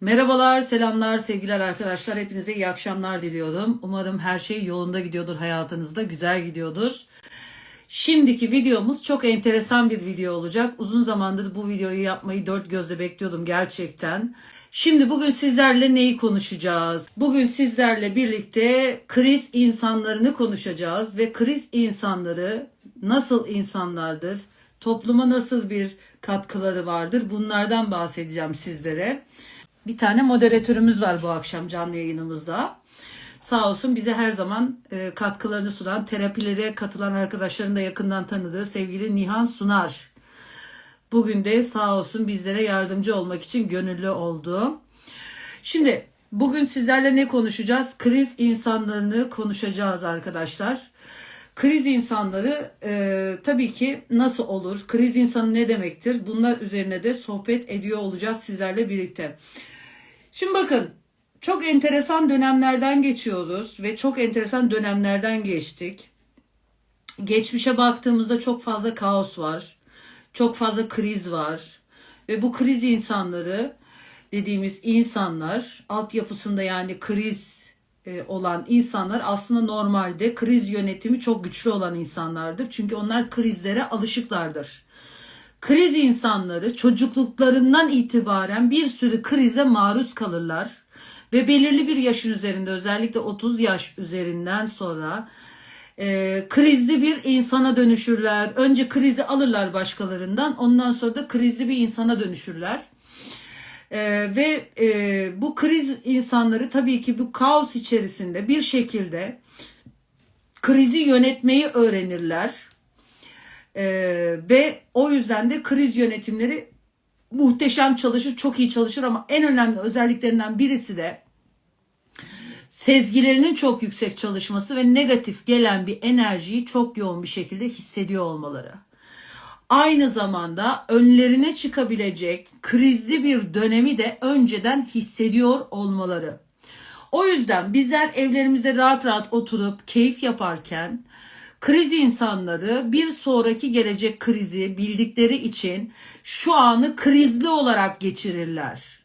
Merhabalar, selamlar, sevgiler arkadaşlar. Hepinize iyi akşamlar diliyorum. Umarım her şey yolunda gidiyordur hayatınızda, güzel gidiyordur. Şimdiki videomuz çok enteresan bir video olacak. Uzun zamandır bu videoyu yapmayı dört gözle bekliyordum gerçekten. Şimdi bugün sizlerle neyi konuşacağız? Bugün sizlerle birlikte kriz insanlarını konuşacağız ve kriz insanları nasıl insanlardır? Topluma nasıl bir katkıları vardır? Bunlardan bahsedeceğim sizlere. Bir tane moderatörümüz var bu akşam canlı yayınımızda. Sağ olsun bize her zaman e, katkılarını sunan, terapilere katılan arkadaşların da yakından tanıdığı sevgili Nihan Sunar. Bugün de sağ olsun bizlere yardımcı olmak için gönüllü oldu. Şimdi bugün sizlerle ne konuşacağız? Kriz insanlarını konuşacağız arkadaşlar. Kriz insanları e, tabii ki nasıl olur? Kriz insanı ne demektir? Bunlar üzerine de sohbet ediyor olacağız sizlerle birlikte. Şimdi bakın çok enteresan dönemlerden geçiyoruz ve çok enteresan dönemlerden geçtik. Geçmişe baktığımızda çok fazla kaos var. Çok fazla kriz var. Ve bu kriz insanları dediğimiz insanlar altyapısında yani kriz e, olan insanlar aslında normalde kriz yönetimi çok güçlü olan insanlardır. Çünkü onlar krizlere alışıklardır. Kriz insanları çocukluklarından itibaren bir sürü krize maruz kalırlar ve belirli bir yaşın üzerinde özellikle 30 yaş üzerinden sonra e, krizli bir insana dönüşürler. Önce krizi alırlar başkalarından ondan sonra da krizli bir insana dönüşürler. E, ve e, bu kriz insanları tabii ki bu kaos içerisinde bir şekilde krizi yönetmeyi öğrenirler. E, ve o yüzden de kriz yönetimleri muhteşem çalışır, çok iyi çalışır ama en önemli özelliklerinden birisi de sezgilerinin çok yüksek çalışması ve negatif gelen bir enerjiyi çok yoğun bir şekilde hissediyor olmaları. Aynı zamanda önlerine çıkabilecek krizli bir dönemi de önceden hissediyor olmaları. O yüzden bizler evlerimizde rahat rahat oturup keyif yaparken kriz insanları bir sonraki gelecek krizi bildikleri için şu anı krizli olarak geçirirler.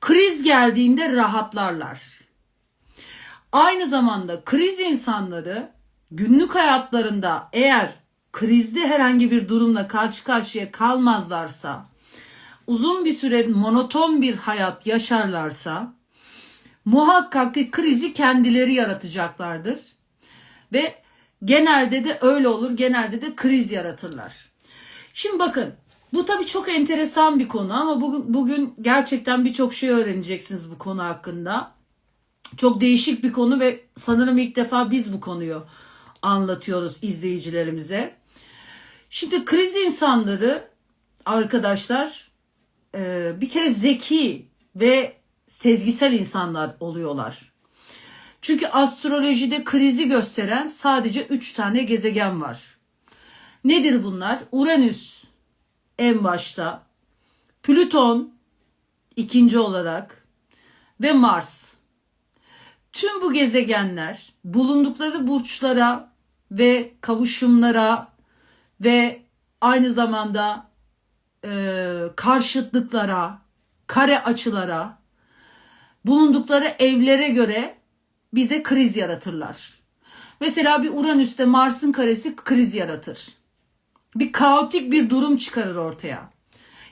Kriz geldiğinde rahatlarlar. Aynı zamanda kriz insanları günlük hayatlarında eğer krizli herhangi bir durumla karşı karşıya kalmazlarsa, uzun bir süre monoton bir hayat yaşarlarsa muhakkak ki krizi kendileri yaratacaklardır. Ve genelde de öyle olur. Genelde de kriz yaratırlar. Şimdi bakın bu tabii çok enteresan bir konu ama bugün, bugün gerçekten birçok şey öğreneceksiniz bu konu hakkında. Çok değişik bir konu ve sanırım ilk defa biz bu konuyu anlatıyoruz izleyicilerimize. Şimdi kriz insanları arkadaşlar e, bir kere zeki ve sezgisel insanlar oluyorlar. Çünkü astrolojide krizi gösteren sadece 3 tane gezegen var. Nedir bunlar? Uranüs en başta, Plüton ikinci olarak ve Mars. Tüm bu gezegenler bulundukları burçlara ve kavuşumlara ve aynı zamanda e, karşıtlıklara, kare açılara, bulundukları evlere göre bize kriz yaratırlar. Mesela bir Uranüs'te Mars'ın karesi kriz yaratır. Bir kaotik bir durum çıkarır ortaya.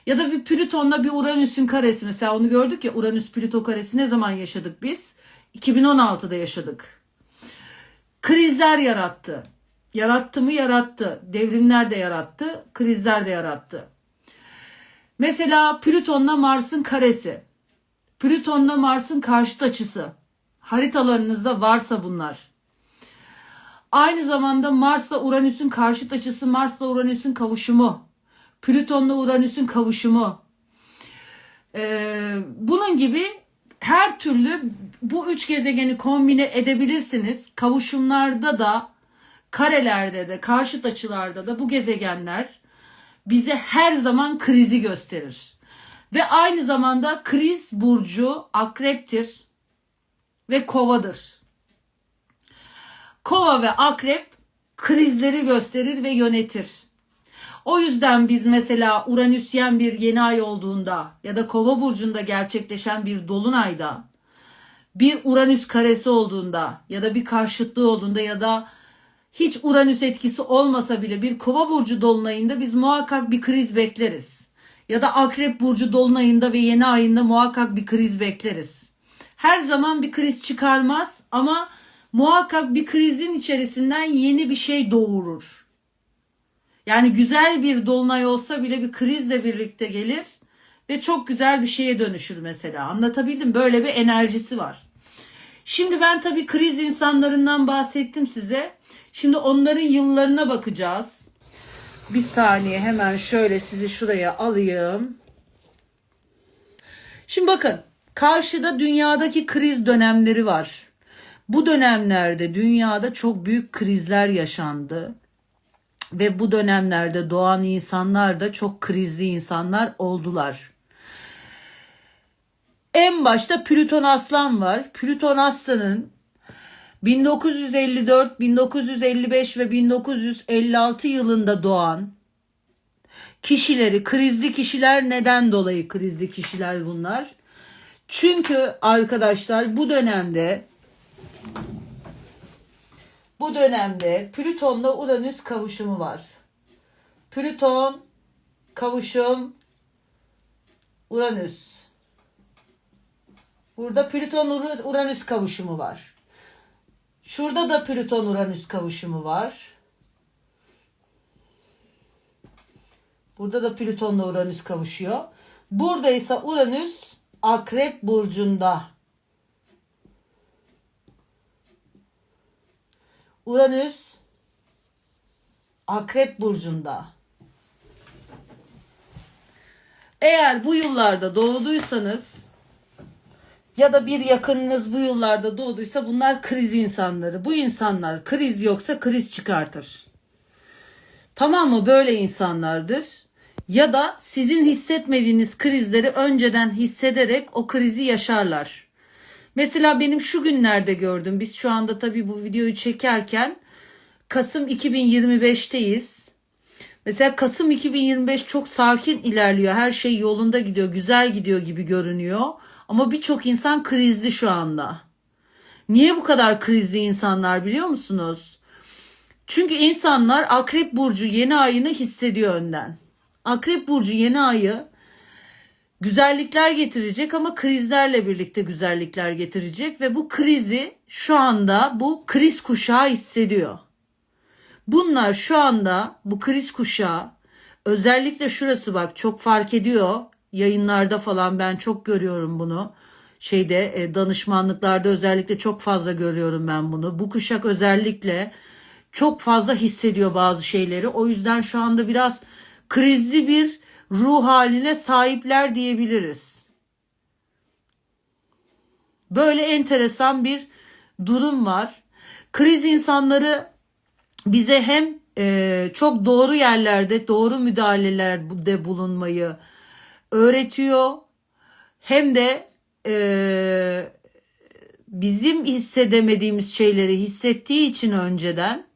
Ya da bir Plüton'la bir Uranüs'ün karesi mesela onu gördük ya Uranüs Plüto karesi ne zaman yaşadık biz? 2016'da yaşadık. Krizler yarattı. Yarattı mı yarattı. Devrimler de yarattı. Krizler de yarattı. Mesela Plüton'la Mars'ın karesi. Plüton'la Mars'ın karşıt açısı. Haritalarınızda varsa bunlar. Aynı zamanda Mars'la Uranüs'ün karşıt açısı, Mars'la Uranüs'ün kavuşumu. Plüton'la Uranüs'ün kavuşumu. Ee, bunun gibi her türlü bu üç gezegeni kombine edebilirsiniz. Kavuşumlarda da, karelerde de, karşıt açılarda da bu gezegenler bize her zaman krizi gösterir. Ve aynı zamanda kriz burcu akreptir ve kovadır. Kova ve akrep krizleri gösterir ve yönetir. O yüzden biz mesela Uranüsyen bir yeni ay olduğunda ya da Kova burcunda gerçekleşen bir dolunayda bir Uranüs karesi olduğunda ya da bir karşıtlığı olduğunda ya da hiç Uranüs etkisi olmasa bile bir Kova burcu dolunayında biz muhakkak bir kriz bekleriz. Ya da Akrep burcu dolunayında ve yeni ayında muhakkak bir kriz bekleriz. Her zaman bir kriz çıkarmaz ama muhakkak bir krizin içerisinden yeni bir şey doğurur. Yani güzel bir dolunay olsa bile bir krizle birlikte gelir ve çok güzel bir şeye dönüşür mesela. Anlatabildim? Böyle bir enerjisi var. Şimdi ben tabii kriz insanlarından bahsettim size. Şimdi onların yıllarına bakacağız. Bir saniye hemen şöyle sizi şuraya alayım. Şimdi bakın karşıda dünyadaki kriz dönemleri var. Bu dönemlerde dünyada çok büyük krizler yaşandı. Ve bu dönemlerde doğan insanlar da çok krizli insanlar oldular. En başta Plüton Aslan var. Plüton Aslan'ın 1954, 1955 ve 1956 yılında doğan kişileri, krizli kişiler neden dolayı krizli kişiler bunlar? Çünkü arkadaşlar bu dönemde bu dönemde Plüton'la Uranüs kavuşumu var. Plüton kavuşum Uranüs. Burada Plüton Uranüs kavuşumu var. Şurada da Plüton Uranüs kavuşumu var. Burada da Plüton'la Uranüs kavuşuyor. Burada ise Uranüs Akrep burcunda. Uranüs Akrep burcunda. Eğer bu yıllarda doğduysanız ya da bir yakınınız bu yıllarda doğduysa bunlar kriz insanları. Bu insanlar kriz yoksa kriz çıkartır. Tamam mı? Böyle insanlardır. Ya da sizin hissetmediğiniz krizleri önceden hissederek o krizi yaşarlar. Mesela benim şu günlerde gördüm. Biz şu anda tabii bu videoyu çekerken Kasım 2025'teyiz. Mesela Kasım 2025 çok sakin ilerliyor. Her şey yolunda gidiyor, güzel gidiyor gibi görünüyor. Ama birçok insan krizli şu anda. Niye bu kadar krizli insanlar biliyor musunuz? Çünkü insanlar Akrep burcu yeni ayını hissediyor önden. Akrep burcu yeni ayı güzellikler getirecek ama krizlerle birlikte güzellikler getirecek ve bu krizi şu anda bu kriz kuşağı hissediyor. Bunlar şu anda bu kriz kuşağı özellikle şurası bak çok fark ediyor. Yayınlarda falan ben çok görüyorum bunu. Şeyde e, danışmanlıklarda özellikle çok fazla görüyorum ben bunu. Bu kuşak özellikle çok fazla hissediyor bazı şeyleri. O yüzden şu anda biraz krizli bir ruh haline sahipler diyebiliriz. Böyle enteresan bir durum var. Kriz insanları bize hem e, çok doğru yerlerde doğru müdahalelerde bulunmayı öğretiyor hem de e, bizim hissedemediğimiz şeyleri hissettiği için önceden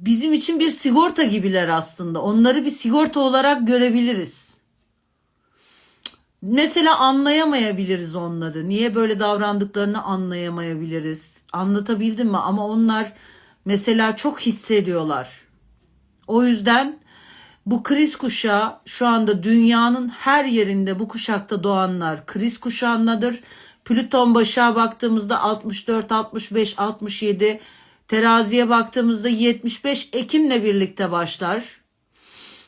bizim için bir sigorta gibiler aslında. Onları bir sigorta olarak görebiliriz. Mesela anlayamayabiliriz onları. Niye böyle davrandıklarını anlayamayabiliriz. Anlatabildim mi? Ama onlar mesela çok hissediyorlar. O yüzden bu kriz kuşağı şu anda dünyanın her yerinde bu kuşakta doğanlar kriz kuşağındadır. Plüton başa baktığımızda 64, 65, 67 Teraziye baktığımızda 75 Ekim'le birlikte başlar.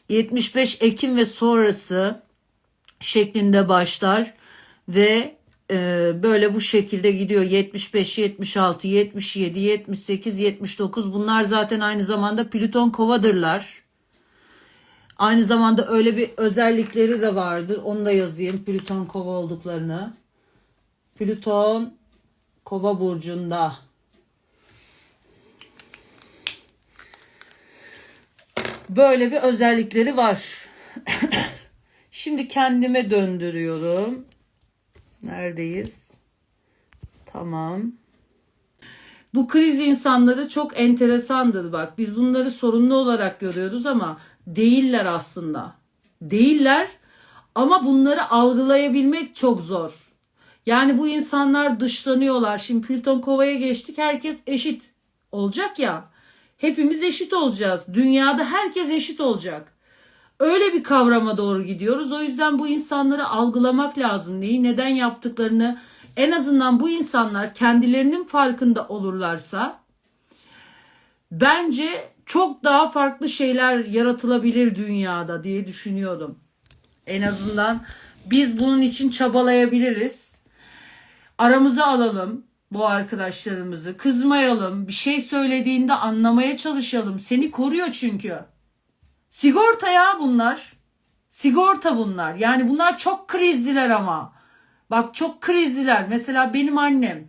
75 Ekim ve sonrası şeklinde başlar ve e, böyle bu şekilde gidiyor 75, 76, 77, 78, 79 bunlar zaten aynı zamanda Plüton kovadırlar. Aynı zamanda öyle bir özellikleri de vardır. Onu da yazayım Plüton kova olduklarını. Plüton kova burcunda. Böyle bir özellikleri var. Şimdi kendime döndürüyorum. Neredeyiz? Tamam. Bu kriz insanları çok enteresandır bak. Biz bunları sorunlu olarak görüyoruz ama değiller aslında. Değiller ama bunları algılayabilmek çok zor. Yani bu insanlar dışlanıyorlar. Şimdi Plüton Kova'ya geçtik. Herkes eşit olacak ya. Hepimiz eşit olacağız. Dünyada herkes eşit olacak. Öyle bir kavrama doğru gidiyoruz. O yüzden bu insanları algılamak lazım. Neyi neden yaptıklarını en azından bu insanlar kendilerinin farkında olurlarsa bence çok daha farklı şeyler yaratılabilir dünyada diye düşünüyorum. En azından biz bunun için çabalayabiliriz. Aramıza alalım bu arkadaşlarımızı. Kızmayalım. Bir şey söylediğinde anlamaya çalışalım. Seni koruyor çünkü. Sigorta ya bunlar. Sigorta bunlar. Yani bunlar çok krizliler ama. Bak çok krizliler. Mesela benim annem.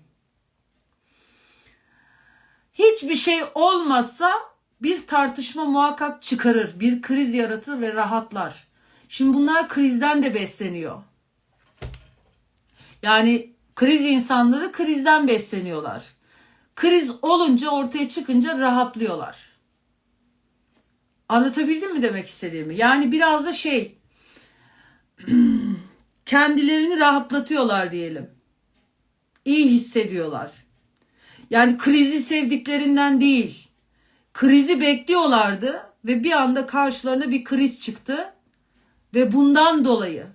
Hiçbir şey olmazsa bir tartışma muhakkak çıkarır. Bir kriz yaratır ve rahatlar. Şimdi bunlar krizden de besleniyor. Yani kriz insanları krizden besleniyorlar. Kriz olunca ortaya çıkınca rahatlıyorlar. Anlatabildim mi demek istediğimi? Yani biraz da şey kendilerini rahatlatıyorlar diyelim. İyi hissediyorlar. Yani krizi sevdiklerinden değil. Krizi bekliyorlardı ve bir anda karşılarına bir kriz çıktı ve bundan dolayı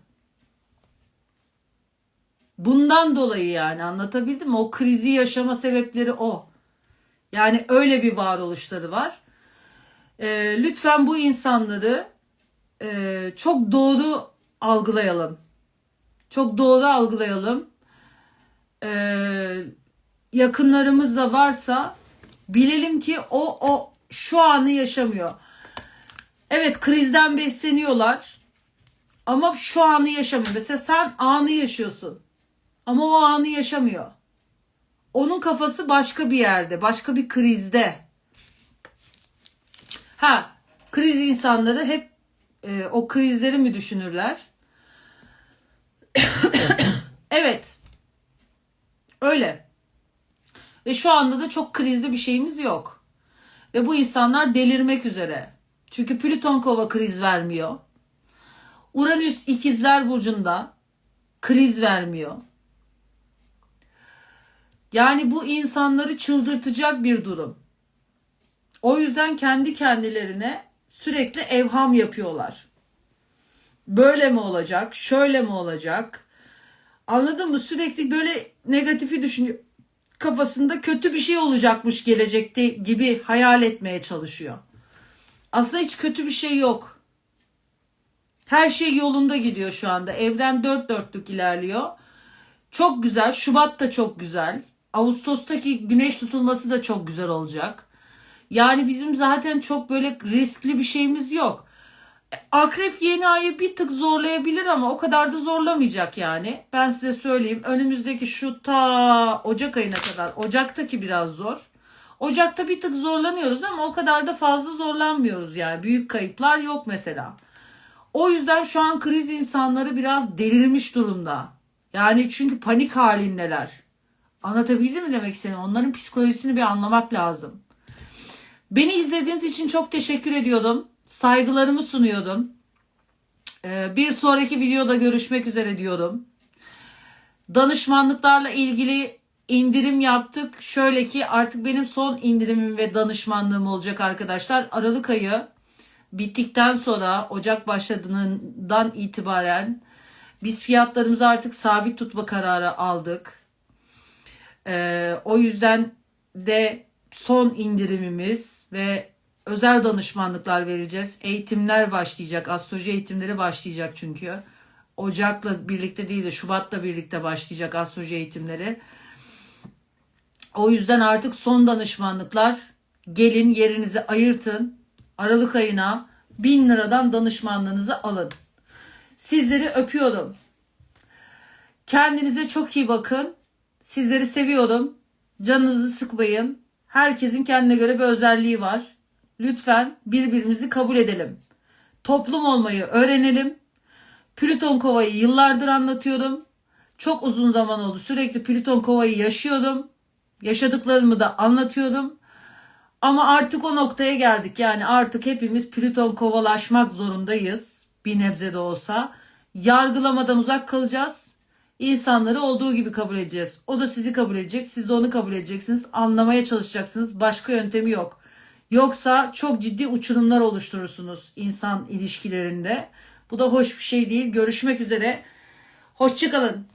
bundan dolayı yani anlatabildim mi? O krizi yaşama sebepleri o. Yani öyle bir varoluşları var. Ee, lütfen bu insanları e, çok doğru algılayalım. Çok doğru algılayalım. Ee, yakınlarımız da varsa bilelim ki o o şu anı yaşamıyor. Evet krizden besleniyorlar. Ama şu anı yaşamıyor. Mesela sen anı yaşıyorsun. Ama o anı yaşamıyor. Onun kafası başka bir yerde, başka bir krizde. Ha, kriz insanları hep e, o krizleri mi düşünürler? evet. Öyle. Ve şu anda da çok krizli bir şeyimiz yok. Ve bu insanlar delirmek üzere. Çünkü Plüton kova kriz vermiyor. Uranüs ikizler burcunda kriz vermiyor. Yani bu insanları çıldırtacak bir durum. O yüzden kendi kendilerine sürekli evham yapıyorlar. Böyle mi olacak? Şöyle mi olacak? Anladın mı? Sürekli böyle negatifi düşünüyor. Kafasında kötü bir şey olacakmış gelecekte gibi hayal etmeye çalışıyor. Aslında hiç kötü bir şey yok. Her şey yolunda gidiyor şu anda. Evren dört dörtlük ilerliyor. Çok güzel. Şubat da çok güzel. Ağustos'taki güneş tutulması da çok güzel olacak. Yani bizim zaten çok böyle riskli bir şeyimiz yok. Akrep yeni ayı bir tık zorlayabilir ama o kadar da zorlamayacak yani. Ben size söyleyeyim. Önümüzdeki şu ta Ocak ayına kadar. Ocak'taki biraz zor. Ocak'ta bir tık zorlanıyoruz ama o kadar da fazla zorlanmıyoruz yani. Büyük kayıplar yok mesela. O yüzden şu an kriz insanları biraz delirmiş durumda. Yani çünkü panik halindeler. Anlatabildim mi demek istediğimi? Onların psikolojisini bir anlamak lazım. Beni izlediğiniz için çok teşekkür ediyordum. Saygılarımı sunuyordum. Ee, bir sonraki videoda görüşmek üzere diyorum. Danışmanlıklarla ilgili indirim yaptık. Şöyle ki artık benim son indirimim ve danışmanlığım olacak arkadaşlar. Aralık ayı bittikten sonra Ocak başladığından itibaren biz fiyatlarımızı artık sabit tutma kararı aldık. Ee, o yüzden de son indirimimiz ve özel danışmanlıklar vereceğiz. Eğitimler başlayacak. Astroloji eğitimleri başlayacak çünkü. Ocak'la birlikte değil de Şubat'la birlikte başlayacak astroloji eğitimleri. O yüzden artık son danışmanlıklar gelin yerinizi ayırtın. Aralık ayına 1000 liradan danışmanlığınızı alın. Sizleri öpüyorum. Kendinize çok iyi bakın. Sizleri seviyorum. Canınızı sıkmayın. Herkesin kendine göre bir özelliği var. Lütfen birbirimizi kabul edelim. Toplum olmayı öğrenelim. Plüton Kova'yı yıllardır anlatıyorum. Çok uzun zaman oldu. Sürekli Plüton Kova'yı yaşıyordum. Yaşadıklarımı da anlatıyordum. Ama artık o noktaya geldik. Yani artık hepimiz Plüton kovalaşmak zorundayız. Bir nebze de olsa. Yargılamadan uzak kalacağız. İnsanları olduğu gibi kabul edeceğiz. O da sizi kabul edecek. Siz de onu kabul edeceksiniz. Anlamaya çalışacaksınız. Başka yöntemi yok. Yoksa çok ciddi uçurumlar oluşturursunuz insan ilişkilerinde. Bu da hoş bir şey değil. Görüşmek üzere. Hoşçakalın.